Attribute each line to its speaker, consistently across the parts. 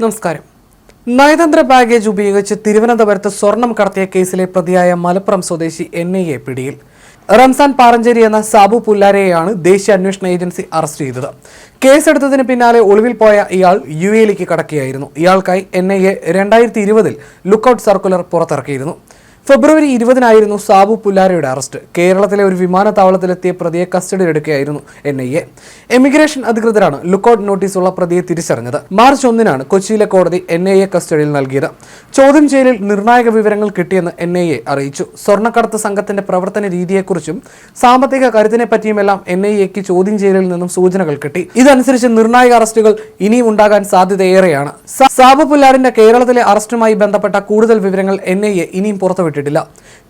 Speaker 1: നമസ്കാരം. നയതന്ത്ര ബാഗേജ് ഉപയോഗിച്ച് തിരുവനന്തപുരത്ത് സ്വർണം കടത്തിയ കേസിലെ പ്രതിയായ മലപ്പുറം സ്വദേശി എൻ ഐ എ പിടിയിൽ. റംസാൻ പാറഞ്ചേരി എന്ന സാബു പുല്ലാരയെയാണ് ദേശീയ അന്വേഷണ ഏജൻസി അറസ്റ്റ് ചെയ്തത്. കേസെടുത്തതിന് പിന്നാലെ ഒളിവിൽ പോയ ഇയാൾ യു എയിലേക്ക് കടക്കുകയായിരുന്നു. ഇയാൾക്കായി എൻ ഐ എ രണ്ടായിരത്തി ഇരുപതിൽ ലുക്കൌട്ട് സർക്കുലർ പുറത്തിറക്കിയിരുന്നു. ഫെബ്രുവരി ഇരുപതിനായിരുന്നു സാബു പുല്ലാരയുടെ അറസ്റ്റ്. കേരളത്തിലെ ഒരു വിമാനത്താവളത്തിലെത്തിയ പ്രതിയെ കസ്റ്റഡിയിലെടുക്കുകയായിരുന്നു എൻ ഐ എ എമിഗ്രേഷൻ അധികൃതരാണ് ലുക്കൌട്ട് നോട്ടീസുള്ള പ്രതിയെ തിരിച്ചറിഞ്ഞത്. മാർച്ച് ഒന്നിനാണ് കൊച്ചിയിലെ കോടതി എൻ ഐ എ കസ്റ്റഡിയിൽ നൽകിയത്. ചോദ്യം ചെയ്യലിൽ നിർണായക വിവരങ്ങൾ കിട്ടിയെന്ന് എൻ ഐ എ അറിയിച്ചു. സ്വർണക്കടത്ത് സംഘത്തിന്റെ പ്രവർത്തന രീതിയെക്കുറിച്ചും സാമ്പത്തിക കരുത്തിനെ പറ്റിയുമെല്ലാം എൻ ഐ എക്ക് ചോദ്യം ചെയ്യലിൽ നിന്നും സൂചനകൾ കിട്ടി. ഇതനുസരിച്ച് നിർണായക അറസ്റ്റുകൾ ഇനിയും ഉണ്ടാകാൻ സാധ്യതയേറെയാണ്. സാബു പുല്ലാറിന്റെ കേരളത്തിലെ അറസ്റ്റുമായി ബന്ധപ്പെട്ട കൂടുതൽ വിവരങ്ങൾ എൻ ഐ എ ഇനിയും പുറത്തുവിട്ടിട്ടില്ല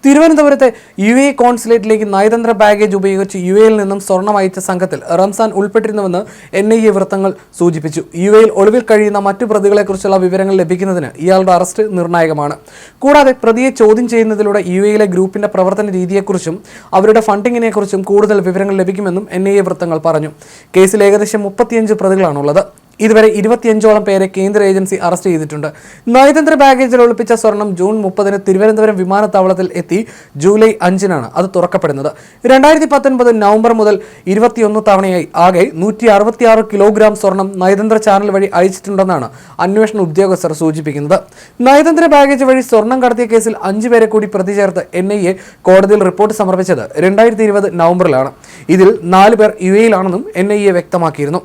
Speaker 1: തിരുവനന്തപുരത്തെ യു എ കോൺസുലേറ്റിലേക്ക് നയതന്ത്ര ബാഗേജ് ഉപയോഗിച്ച് യു എയിൽ നിന്നും സ്വർണം അയച്ച സംഘത്തിൽ റംസാൻ ഉൾപ്പെട്ടിരുന്നുവെന്ന് എൻ ഐ എ വൃത്തങ്ങൾ സൂചിപ്പിച്ചു. യു എയിൽ ഒളിവിൽ കഴിയുന്ന മറ്റു പ്രതികളെക്കുറിച്ചുള്ള വിവരങ്ങൾ ലഭിക്കുന്നതിന് ഇയാളുടെ അറസ്റ്റ് നിർണായകമാണ്. കൂടാതെ പ്രതിയെ ചോദ്യം ചെയ്യുന്നതിലൂടെ യു എയിലെ ഗ്രൂപ്പിന്റെ പ്രവർത്തന രീതിയെക്കുറിച്ചും അവരുടെ ഫണ്ടിങ്ങിനെക്കുറിച്ചും കൂടുതൽ വിവരങ്ങൾ ലഭിക്കുമെന്നും എൻ ഐ എ വൃത്തങ്ങൾ പറഞ്ഞു. കേസിൽ ഏകദേശം മുപ്പത്തിയഞ്ച് പ്രതികളാണുള്ളത്. ഇതുവരെ ഇരുപത്തിയഞ്ചോളം പേരെ കേന്ദ്ര ഏജൻസി അറസ്റ്റ് ചെയ്തിട്ടുണ്ട്. നയതന്ത്ര ബാഗേജിൽ ഒളിപ്പിച്ച സ്വർണം ജൂൺ മുപ്പതിന് തിരുവനന്തപുരം വിമാനത്താവളത്തിൽ എത്തി ജൂലൈ അഞ്ചിനാണ് അത് തുറക്കപ്പെടുന്നത്. രണ്ടായിരത്തി പത്തൊൻപത് നവംബർ മുതൽ ഇരുപത്തിയൊന്ന് തവണയായി ആകെ നൂറ്റി അറുപത്തിയാറ് കിലോഗ്രാം സ്വർണം നയതന്ത്ര ചാനൽ വഴി അയച്ചിട്ടുണ്ടെന്നാണ് അന്വേഷണ ഉദ്യോഗസ്ഥർ സൂചിപ്പിക്കുന്നത്. നയതന്ത്ര ബാഗേജ് വഴി സ്വർണം കടത്തിയ കേസിൽ അഞ്ചു പേരെ കൂടി പ്രതി ചേർത്ത് എൻ ഐ എ കോടതിയിൽ റിപ്പോർട്ട് സമർപ്പിച്ചത് രണ്ടായിരത്തി ഇരുപത് നവംബറിലാണ്. ഇതിൽ നാല് പേർ യു എയിലാണെന്നും എൻ ഐ എ വ്യക്തമാക്കിയിരുന്നു.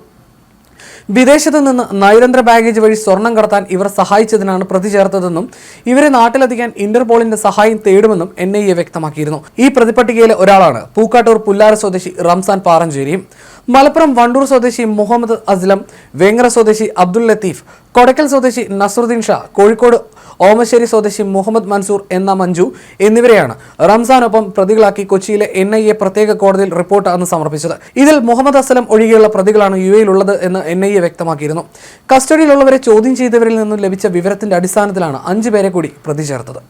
Speaker 1: വിദേശത്ത് നിന്ന് നയതന്ത്ര ബാഗേജ് വഴി സ്വർണം കടത്താൻ ഇവർ സഹായിച്ചതിനാണ് പ്രതി ചേർത്തതെന്നും ഇവരെ നാട്ടിലെത്തിക്കാൻ ഇന്റർപോളിന്റെ സഹായം തേടുമെന്നും എൻ ഐ എ വ്യക്തമാക്കിയിരുന്നു. ഈ പ്രതിപട്ടികയിലെ ഒരാളാണ് പൂക്കാട്ടൂർ പുല്ലാര സ്വദേശി റംസാൻ പാറഞ്ചേരിയും. മലപ്പുറം വണ്ടൂർ സ്വദേശി മുഹമ്മദ് അസ്ലം വേങ്ങര സ്വദേശി അബ്ദുൽ ലത്തീഫ് കൊടക്കൽ സ്വദേശി നസറുദ്ദീൻ ഷാ കോഴിക്കോട് ഓമശ്ശേരി സ്വദേശി മുഹമ്മദ് മൻസൂർ എന്ന മഞ്ജു എന്നിവരെയാണ് റംസാനൊപ്പം പ്രതികളാക്കി കൊച്ചിയിലെ എൻ ഐ എ പ്രത്യേക കോടതിയിൽ റിപ്പോർട്ട് അന്ന് സമർപ്പിച്ചത്. ഇതിൽ മുഹമ്മദ് അസ്ലം ഒഴികെയുള്ള പ്രതികളാണ് യു എയിലുള്ളത് എന്ന് എൻ ഐ എ വ്യക്തമാക്കിയിരുന്നു. കസ്റ്റഡിയിലുള്ളവരെ ചോദ്യം ചെയ്തവരിൽ നിന്നും ലഭിച്ച വിവരത്തിന്റെ അടിസ്ഥാനത്തിലാണ് അഞ്ചു പേരെ കൂടി പ്രതി ചേർത്തത്.